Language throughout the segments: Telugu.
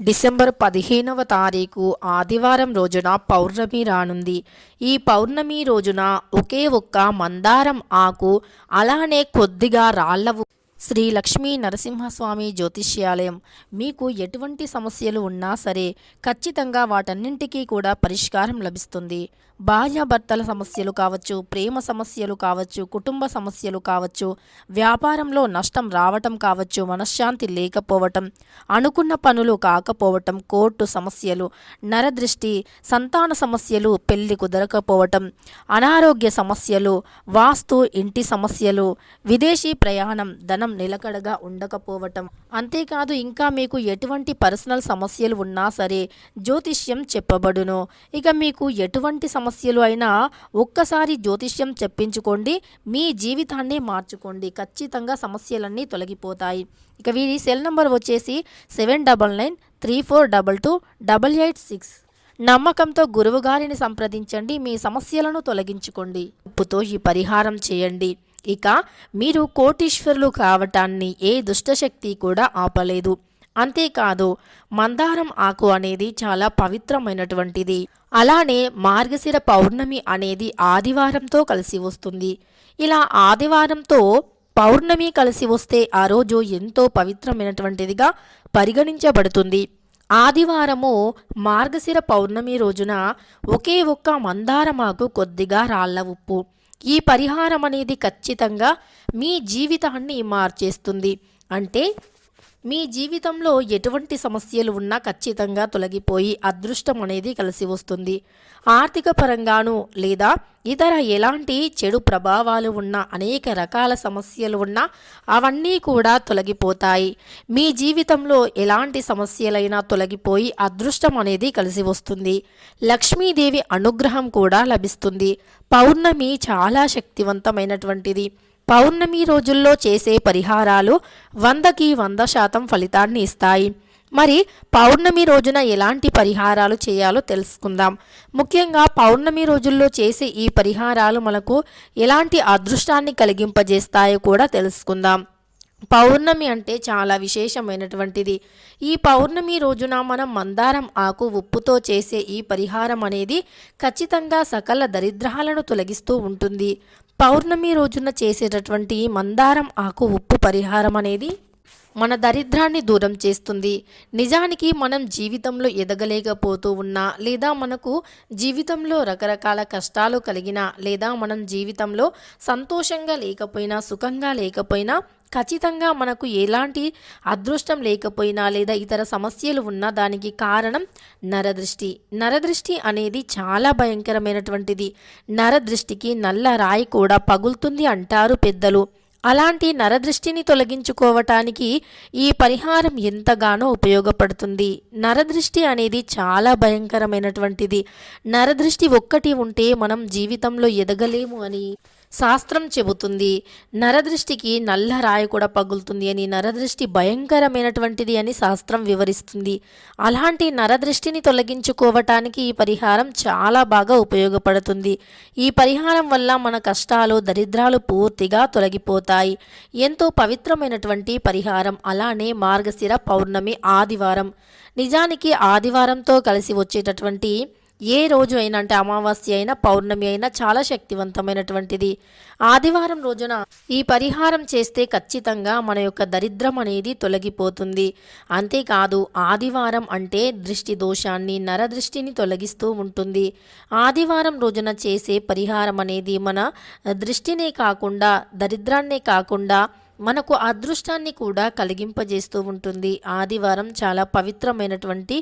డిసెంబర్ పదిహేనవ తారీఖు ఆదివారం రోజున పౌర్ణమి రానుంది. ఈ పౌర్ణమి రోజున ఒకే ఒక్క మందారం ఆకు అలానే కొద్దిగా రాళ్ళవు శ్రీ లక్ష్మీ నరసింహస్వామి జ్యోతిష్యాలయం. మీకు ఎటువంటి సమస్యలు ఉన్నా సరే ఖచ్చితంగా వాటన్నింటికీ కూడా పరిష్కారం లభిస్తుంది. భార్యాభర్తల సమస్యలు కావచ్చు ప్రేమ సమస్యలు కావచ్చు కుటుంబ సమస్యలు కావచ్చు వ్యాపారంలో నష్టం రావటం కావచ్చు మనశ్శాంతి లేకపోవటం అనుకున్న పనులు కాకపోవటం కోర్టు సమస్యలు నరదృష్టి సంతాన సమస్యలు పెళ్ళి కుదరకపోవటం అనారోగ్య సమస్యలు వాస్తు ఇంటి సమస్యలు విదేశీ ప్రయాణం ధనం నిలకడగా ఉండకపోవటం. అంతేకాదు ఇంకా మీకు ఎటువంటి పర్సనల్ సమస్యలు ఉన్నా సరే జ్యోతిష్యం చెప్పబడును. ఇక మీకు ఎటువంటి సమస్య సమస్యలు అయినా ఒక్కసారి జ్యోతిష్యం చెప్పించుకోండి మీ జీవితాన్నే మార్చుకోండి. ఖచ్చితంగా సమస్యలన్నీ తొలగిపోతాయి. ఇక వీరి సెల్ నంబర్ వచ్చేసి seven double nine three four double two double eight six. నమ్మకంతో గురువుగారిని సంప్రదించండి మీ సమస్యలను తొలగించుకోండి. ఉప్పుతో ఈ పరిహారం చేయండి. ఇక మీరు కోటీశ్వరులు కావటాన్ని ఏ దుష్టశక్తి కూడా ఆపలేదు. అంతేకాదు మందారం ఆకు అనేది చాలా పవిత్రమైనటువంటిది. అలానే మార్గశిర పౌర్ణమి అనేది ఆదివారంతో కలిసి వస్తుంది. ఇలా ఆదివారంతో పౌర్ణమి కలిసి వస్తే ఆ రోజు ఎంతో పవిత్రమైనటువంటిదిగా పరిగణించబడుతుంది. ఆదివారము మార్గశిర పౌర్ణమి రోజున ఒకే ఒక్క మందారమాకు కొద్దిగా రాళ్ళ ఉప్పు. ఈ పరిహారం అనేది ఖచ్చితంగా మీ జీవితాన్ని మార్చేస్తుంది. అంటే మీ జీవితంలో ఎటువంటి సమస్యలు ఉన్నా ఖచ్చితంగా తొలగిపోయి అదృష్టం అనేది కలిసి వస్తుంది. ఆర్థిక పరంగాను లేదా ఇతర ఎలాంటి చెడు ప్రభావాలు ఉన్న అనేక రకాల సమస్యలు ఉన్నా అవన్నీ కూడా తొలగిపోతాయి. మీ జీవితంలో ఎలాంటి సమస్యలైనా తొలగిపోయి అదృష్టం అనేది కలిసి వస్తుంది. లక్ష్మీదేవి అనుగ్రహం కూడా లభిస్తుంది. పౌర్ణమి చాలా శక్తివంతమైనటువంటిది. పౌర్ణమి రోజుల్లో చేసే పరిహారాలు వందకి వంద శాతం ఫలితాన్ని ఇస్తాయి. మరి పౌర్ణమి రోజున ఎలాంటి పరిహారాలు చేయాలో తెలుసుకుందాం. ముఖ్యంగా పౌర్ణమి రోజుల్లో చేసే ఈ పరిహారాలు మనకు ఎలాంటి అదృష్టాన్ని కలిగింపజేస్తాయో కూడా తెలుసుకుందాం. పౌర్ణమి అంటే చాలా విశేషమైనటువంటిది. ఈ పౌర్ణమి రోజున మనం మందారం ఆకు ఉప్పుతో చేసే ఈ పరిహారం అనేది ఖచ్చితంగా సకల దరిద్రాలను తొలగిస్తూ ఉంటుంది. పౌర్ణమి రోజున చేసేటటువంటి మందారం ఆకు ఉప్పు పరిహారం అనేది మన దరిద్రాన్ని దూరం చేస్తుంది. నిజానికి మనం జీవితంలో ఎదగలేకపోతూ ఉన్నా లేదా మనకు జీవితంలో రకరకాల కష్టాలు కలిగినా లేదా మనం జీవితంలో సంతోషంగా లేకపోయినా సుఖంగా లేకపోయినా ఖచ్చితంగా మనకు ఎలాంటి అదృష్టం లేకపోయినా లేదా ఇతర సమస్యలు ఉన్నా దానికి కారణం నరదృష్టి. నరదృష్టి అనేది చాలా భయంకరమైనటువంటిది. నరదృష్టికి నల్ల రాయి కూడా పగులుతుంది అంటారు పెద్దలు. అలాంటి నరదృష్టిని తొలగించుకోవటానికి ఈ పరిహారం ఎంతగానో ఉపయోగపడుతుంది. నరదృష్టి అనేది చాలా భయంకరమైనటువంటిది. నరదృష్టి ఒక్కటి ఉంటే మనం జీవితంలో ఎదగలేము అని. శాస్త్రం చెబుతుంది నరదృష్టికి నల్ల రాయి కూడా పగులుతుంది అని నరదృష్టి భయంకరమైనటువంటిది అని శాస్త్రం వివరిస్తుంది. అలాంటి నరదృష్టిని తొలగించుకోవటానికి ఈ పరిహారం చాలా బాగా ఉపయోగపడుతుంది. ఈ పరిహారం వల్ల మన కష్టాలు దరిద్రాలు పూర్తిగా తొలగిపోతాయి. ఎంతో పవిత్రమైనటువంటి పరిహారం అలానే మార్గశిర పౌర్ణమి ఆదివారం. నిజానికి ఆదివారంతో కలిసి వచ్చేటటువంటి ఏ రోజు అయినా అంటే అమావాస్య అయినా పౌర్ణమి అయినా చాలా శక్తివంతమైనటువంటిది. ఆదివారం రోజున ఈ పరిహారం చేస్తే ఖచ్చితంగా మన యొక్క దరిద్రం అనేది తొలగిపోతుంది. అంతేకాదు ఆదివారం అంటే దృష్టి దోషాన్ని నరదృష్టిని తొలగిస్తూ ఉంటుంది. ఆదివారం రోజున చేసే పరిహారం అనేది మన దృష్టినే కాకుండా దరిద్రాన్నే కాకుండా మనకు అదృష్టాన్ని కూడా కలిగింపజేస్తూ ఉంటుంది. ఆదివారం చాలా పవిత్రమైనటువంటి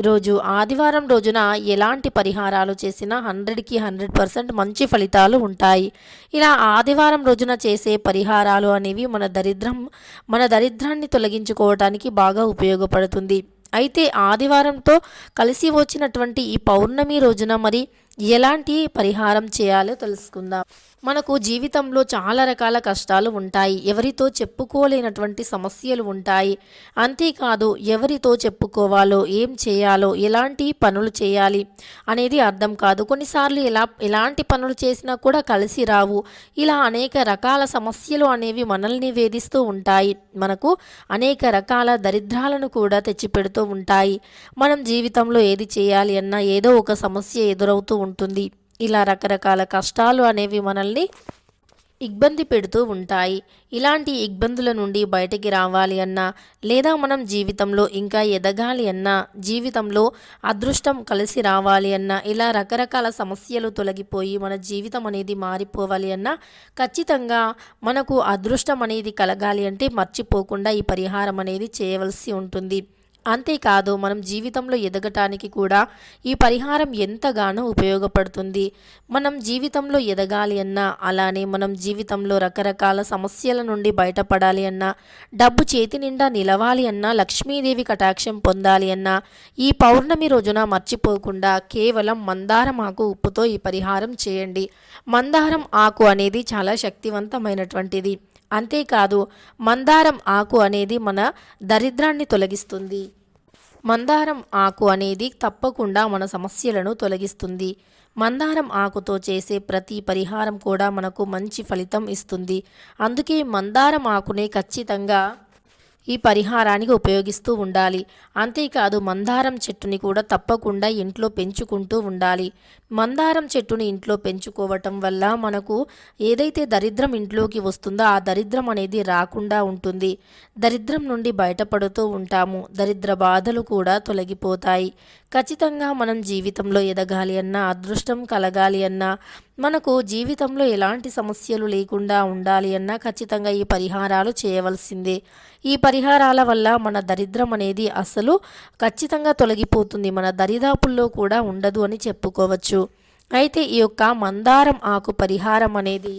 రోజు. ఆదివారం రోజున ఎలాంటి పరిహారాలు చేసినా హండ్రెడ్కి హండ్రెడ్ పర్సెంట్ మంచి ఫలితాలు ఉంటాయి. ఇలా ఆదివారం రోజున చేసే పరిహారాలు అనేవి మన దరిద్రం మన దరిద్రాన్ని తొలగించుకోవటానికి బాగా ఉపయోగపడుతుంది. అయితే ఆదివారంతో కలిసి వచ్చినటువంటి ఈ పౌర్ణమి రోజున మరి ఎలాంటి పరిహారం చేయాలో తెలుసుకుందాం. మనకు జీవితంలో చాలా రకాల కష్టాలు ఉంటాయి. ఎవరితో చెప్పుకోలేనటువంటి సమస్యలు ఉంటాయి. అంతేకాదు ఎవరితో చెప్పుకోవాలో ఏం చేయాలో ఎలాంటి పనులు చేయాలి అనేది అర్థం కాదు. కొన్నిసార్లు ఎలా ఎలాంటి పనులు చేసినా కూడా కలిసి రావు. ఇలా అనేక రకాల సమస్యలు అనేవి మనల్ని వేధిస్తూ ఉంటాయి. మనకు అనేక రకాల దరిద్రాలను కూడా తెచ్చిపెడుతూ ఉంటాయి. మనం జీవితంలో ఏది చేయాలి అన్నా ఏదో ఒక సమస్య ఎదురవుతూ ఉంటుంది. ఇలా రకరకాల కష్టాలు అనేవి మనల్ని ఇబ్బంది పెడుతూ ఉంటాయి. ఇలాంటి ఇబ్బందుల నుండి బయటికి రావాలి అన్నా లేదా మనం జీవితంలో ఇంకా ఎదగాలి అన్నా జీవితంలో అదృష్టం కలిసి రావాలి అన్నా ఇలా రకరకాల సమస్యలు తొలగిపోయి మన జీవితం అనేది మారిపోవాలి అన్నా ఖచ్చితంగా మనకు అదృష్టం అనేది కలగాలి అంటే మర్చిపోకుండా ఈ పరిహారం అనేది చేయవలసి ఉంటుంది. అంతేకాదు మనం జీవితంలో ఎదగటానికి కూడా ఈ పరిహారం ఎంతగానో ఉపయోగపడుతుంది. మనం జీవితంలో ఎదగాలి అన్నా అలానే మనం జీవితంలో రకరకాల సమస్యల నుండి బయటపడాలి అన్నా డబ్బు చేతి నిండా నిలవాలి అన్నా లక్ష్మీదేవి కటాక్షం పొందాలి అన్నా ఈ పౌర్ణమి రోజున మర్చిపోకుండా కేవలం మందారం ఆకు ఉప్పుతో ఈ పరిహారం చేయండి. మందారం ఆకు అనేది చాలా శక్తివంతమైనటువంటిది. అంతేకాదు మందారం ఆకు అనేది మన దరిద్రాన్ని తొలగిస్తుంది. మందారం ఆకు అనేది తప్పకుండా మన సమస్యలను తొలగిస్తుంది. మందారం ఆకుతో చేసే ప్రతి పరిహారం కూడా మనకు మంచి ఫలితం ఇస్తుంది. అందుకే మందారం ఆకునే ఖచ్చితంగా ఈ పరిహారానికి ఉపయోగిస్తూ ఉండాలి. అంతేకాదు మందారం చెట్టుని కూడా తప్పకుండా ఇంట్లో పెంచుకుంటూ ఉండాలి. మందారం చెట్టుని ఇంట్లో పెంచుకోవటం వల్ల మనకు ఏదైతే దరిద్రం ఇంట్లోకి వస్తుందో ఆ దరిద్రం అనేది రాకుండా ఉంటుంది. దరిద్రం నుండి బయటపడుతూ ఉంటాము. దరిద్ర బాధలు కూడా తొలగిపోతాయి. ఖచ్చితంగా మనం జీవితంలో ఎదగాలి అన్నా అదృష్టం కలగాలి అన్నా మనకు జీవితంలో ఎలాంటి సమస్యలు లేకుండా ఉండాలి అన్నా ఖచ్చితంగా ఈ పరిహారాలు చేయవలసిందే. ఈ పరిహారాల వల్ల మన దరిద్రం అనేది అసలు ఖచ్చితంగా తొలగిపోతుంది. మన దరిదాపుల్లో కూడా ఉండదు అని చెప్పుకోవచ్చు. అయితే ఈ యొక్క మందారం ఆకు పరిహారం అనేది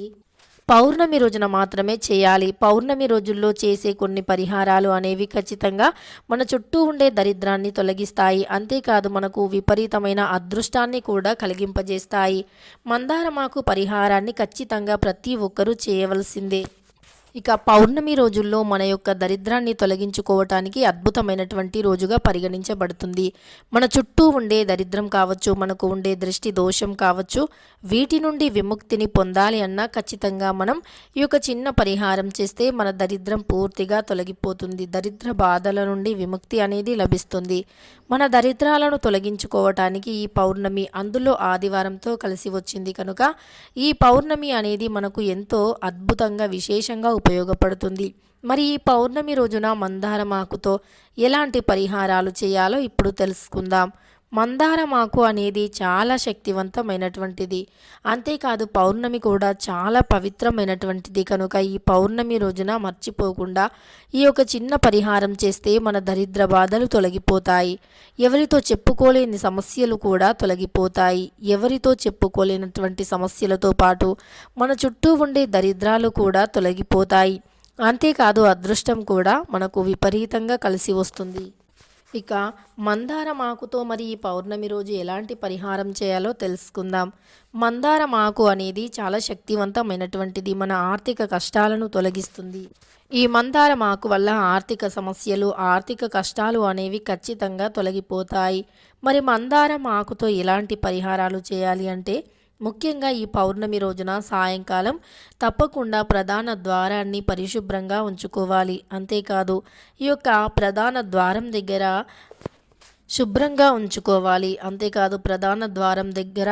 పౌర్ణమి రోజున మాత్రమే చేయాలి. పౌర్ణమి రోజుల్లో చేసే కొన్ని పరిహారాలు అనేవి ఖచ్చితంగా మన చుట్టూ ఉండే దరిద్రాన్ని తొలగిస్తాయి. అంతేకాదు మనకు విపరీతమైన అదృష్టాన్ని కూడా కలిగింపజేస్తాయి. మందారమాకు పరిహారాన్ని ఖచ్చితంగా ప్రతి ఒక్కరూ చేయవలసిందే. ఇక పౌర్ణమి రోజుల్లో మన యొక్క దరిద్రాన్ని తొలగించుకోవటానికి అద్భుతమైనటువంటి రోజుగా పరిగణించబడుతుంది. మన చుట్టూ ఉండే దరిద్రం కావచ్చు మనకు ఉండే దృష్టి దోషం కావచ్చు వీటి నుండి విముక్తిని పొందాలి అన్నా ఖచ్చితంగా మనం ఈ యొక్క చిన్న పరిహారం చేస్తే మన దరిద్రం పూర్తిగా తొలగిపోతుంది. దరిద్ర బాధల నుండి విముక్తి అనేది లభిస్తుంది. మన దరిద్రాలను తొలగించుకోవటానికి ఈ పౌర్ణమి అందులో ఆదివారంతో కలిసి వచ్చింది కనుక ఈ పౌర్ణమి అనేది మనకు ఎంతో అద్భుతంగా విశేషంగా ఉపయోగపడుతుంది. మరి ఈ పౌర్ణమి రోజున మందారమాకుతో ఎలాంటి పరిహారాలు చేయాలో ఇప్పుడు తెలుసుకుందాం. మందారమాకు అనేది చాలా శక్తివంతమైనటువంటిది. అంతేకాదు పౌర్ణమి కూడా చాలా పవిత్రమైనటువంటిది. కనుక ఈ పౌర్ణమి రోజున మర్చిపోకుండా ఈ యొక్క చిన్న పరిహారం చేస్తే మన దరిద్ర బాధలు తొలగిపోతాయి. ఎవరితో చెప్పుకోలేని సమస్యలు కూడా తొలగిపోతాయి. ఎవరితో చెప్పుకోలేనటువంటి సమస్యలతో పాటు మన చుట్టూ ఉండే దరిద్రాలు కూడా తొలగిపోతాయి. అంతేకాదు అదృష్టం కూడా మనకు విపరీతంగా కలిసి వస్తుంది. ఇక మందారం ఆకుతో మరి ఈ పౌర్ణమి రోజు ఎలాంటి పరిహారం చేయాలో తెలుసుకుందాం. మందారం ఆకు అనేది చాలా శక్తివంతమైనటువంటిది మన ఆర్థిక కష్టాలను తొలగిస్తుంది. ఈ మందారం ఆకు వల్ల ఆర్థిక సమస్యలు ఆర్థిక కష్టాలు అనేవి ఖచ్చితంగా తొలగిపోతాయి. మరి మందారం ఆకుతో ఎలాంటి పరిహారాలు చేయాలి అంటే ముఖ్యంగా ఈ పౌర్ణమి రోజున సాయంకాలం తప్పకుండా ప్రధాన ద్వారాన్ని పరిశుభ్రంగా ఉంచుకోవాలి. అంతేకాదు ఈ యొక్క ప్రధాన ద్వారం దగ్గర శుభ్రంగా ఉంచుకోవాలి. అంతేకాదు ప్రధాన ద్వారం దగ్గర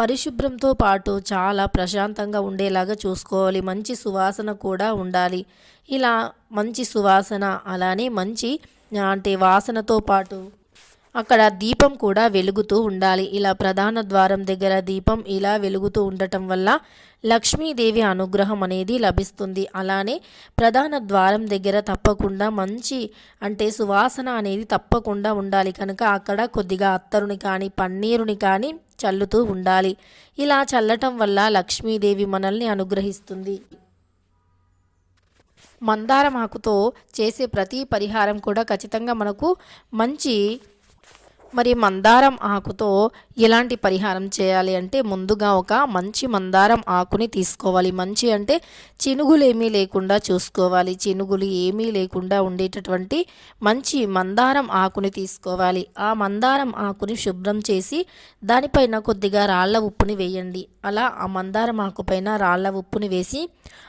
పరిశుభ్రంతో పాటు చాలా ప్రశాంతంగా ఉండేలాగా చూసుకోవాలి. మంచి సువాసన కూడా ఉండాలి. ఇలా మంచి సువాసన అలానే మంచి అంటే వాసనతో పాటు అక్కడ దీపం కూడా వెలుగుతూ ఉండాలి. ఇలా ప్రధాన ద్వారం దగ్గర దీపం ఇలా వెలుగుతూ ఉండటం వల్ల లక్ష్మీదేవి అనుగ్రహం అనేది లభిస్తుంది. అలానే ప్రధాన ద్వారం దగ్గర తప్పకుండా మంచి అంటే సువాసన అనేది తప్పకుండా ఉండాలి. కనుక అక్కడ కొద్దిగా అత్తరుని కానీ పన్నీరుని కానీ చల్లుతూ ఉండాలి. ఇలా చల్లటం వల్ల లక్ష్మీదేవి మనల్ని అనుగ్రహిస్తుంది. మందారం ఆకుతో చేసే ప్రతి పరిహారం కూడా ఖచ్చితంగా మనకు మంచి మరి మందారం ఆకుతో ఎలాంటి పరిహారం చేయాలి అంటే ముందుగా ఒక మంచి మందారం ఆకుని తీసుకోవాలి. మంచి అంటే చినుగులు ఏమీ లేకుండా చూసుకోవాలి. చినుగులు ఏమీ లేకుండా ఉండేటటువంటి మంచి మందారం ఆకుని తీసుకోవాలి. ఆ మందారం ఆకుని శుభ్రం చేసి దానిపైన కొద్దిగా రాళ్ళ ఉప్పుని వేయండి. అలా ఆ మందారం ఆకుపైన రాళ్ళ ఉప్పుని వేసి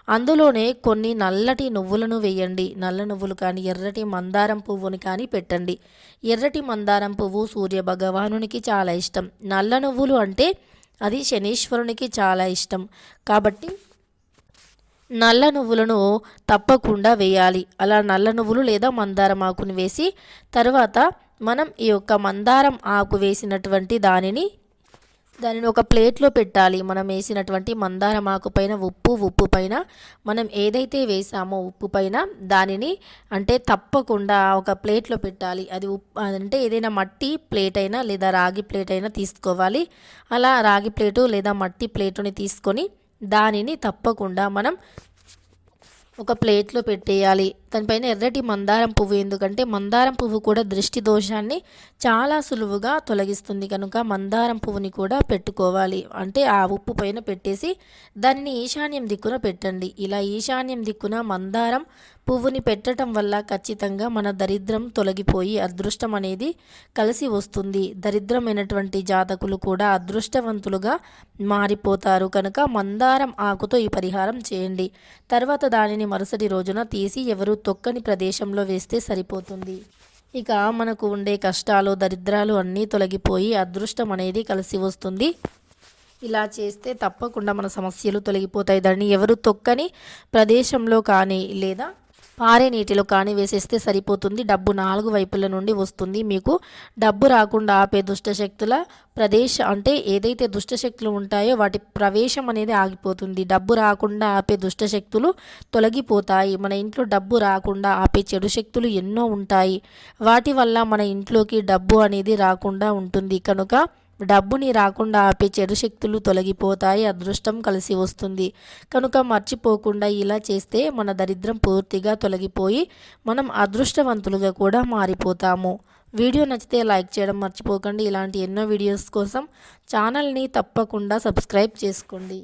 అందులోనే కొన్ని నల్లటి నువ్వులను వేయండి. నల్ల నువ్వులు కానీ ఎర్రటి మందారం పువ్వుని కానీ పెట్టండి. ఎర్రటి మందారం పువ్వు సూర్య భగవానునికి చాలా ఇష్టం. నల్ల నువ్వులు అంటే అది శనీశ్వరునికి చాలా ఇష్టం. కాబట్టి నల్ల నువ్వులను తప్పకుండా వేయాలి. అలా నల్ల నువ్వులు లేదా మందారం ఆకుని వేసి తర్వాత మనం ఈ యొక్క మందారం ఆకు వేసినటువంటి దానిని దానిని ఒక ప్లేట్లో పెట్టాలి. మనం వేసినటువంటి మందారం ఆకు పైన ఉప్పు ఉప్పు పైన మనం ఏదైతే వేసామో ఉప్పు పైన దానిని అంటే తప్పకుండా ఒక ప్లేట్లో పెట్టాలి. అది ఉప్పు అంటే ఏదైనా మట్టి ప్లేట్ అయినా లేదా రాగి ప్లేట్ అయినా తీసుకోవాలి. అలా రాగి ప్లేటు లేదా మట్టి ప్లేటుని తీసుకొని దానిని తప్పకుండా మనం ఒక ప్లేట్లో పెట్టేయాలి. దానిపైన ఎర్రటి మందారం పువ్వు. ఎందుకంటే మందారం పువ్వు కూడా దృష్టి దోషాన్ని చాలా సులువుగా తొలగిస్తుంది. కనుక మందారం పువ్వుని కూడా పెట్టుకోవాలి. అంటే ఆ ఉప్పు పైన పెట్టేసి దానిని ఈశాన్యం దిక్కున పెట్టండి. ఇలా ఈశాన్యం దిక్కున మందారం పువ్వుని పెట్టడం వల్ల ఖచ్చితంగా మన దరిద్రం తొలగిపోయి అదృష్టం అనేది కలిసి వస్తుంది. దరిద్రమైనటువంటి జాతకులు కూడా అదృష్టవంతులుగా మారిపోతారు. కనుక మందారం ఆకుతో ఈ పరిహారం చేయండి. తర్వాత దానిని మరుసటి రోజున తీసి ఎవరు తొక్కని ప్రదేశంలో వేస్తే సరిపోతుంది. ఇక మనకు ఉండే కష్టాలు దరిద్రాలు అన్నీ తొలగిపోయి అదృష్టం అనేది కలిసి వస్తుంది. ఇలా చేస్తే తప్పకుండా మన సమస్యలు తొలగిపోతాయి. దాన్ని ఎవరు తొక్కని ప్రదేశంలో కానీ లేదా పారే నీటిలో కానీ వేసేస్తే సరిపోతుంది. డబ్బు నాలుగు వైపుల నుండి వస్తుంది. మీకు డబ్బు రాకుండా ఆపే దుష్టశక్తుల ప్రదేశ అంటే ఏదైతే దుష్టశక్తులు ఉంటాయో వాటి ప్రవేశం అనేది ఆగిపోతుంది. డబ్బు రాకుండా ఆపే దుష్టశక్తులు తొలగిపోతాయి. మన ఇంట్లో డబ్బు రాకుండా ఆపే చెడు శక్తులు ఎన్నో ఉంటాయి. వాటి వల్ల మన ఇంట్లోకి డబ్బు అనేది రాకుండా ఉంటుంది. కనుక డబ్బుని రాకుండా ఆపే చెడు శక్తులు తొలగిపోతాయి అదృష్టం కలిసి వస్తుంది. కనుక మర్చిపోకుండా ఇలా చేస్తే మన దరిద్రం పూర్తిగా తొలగిపోయి మనం అదృష్టవంతులుగా కూడా మారిపోతాము. వీడియో నచ్చితే లైక్ చేయడం మర్చిపోకండి. ఇలాంటి ఎన్నో వీడియోస్ కోసం ఛానల్ని తప్పకుండా సబ్స్క్రైబ్ చేసుకోండి.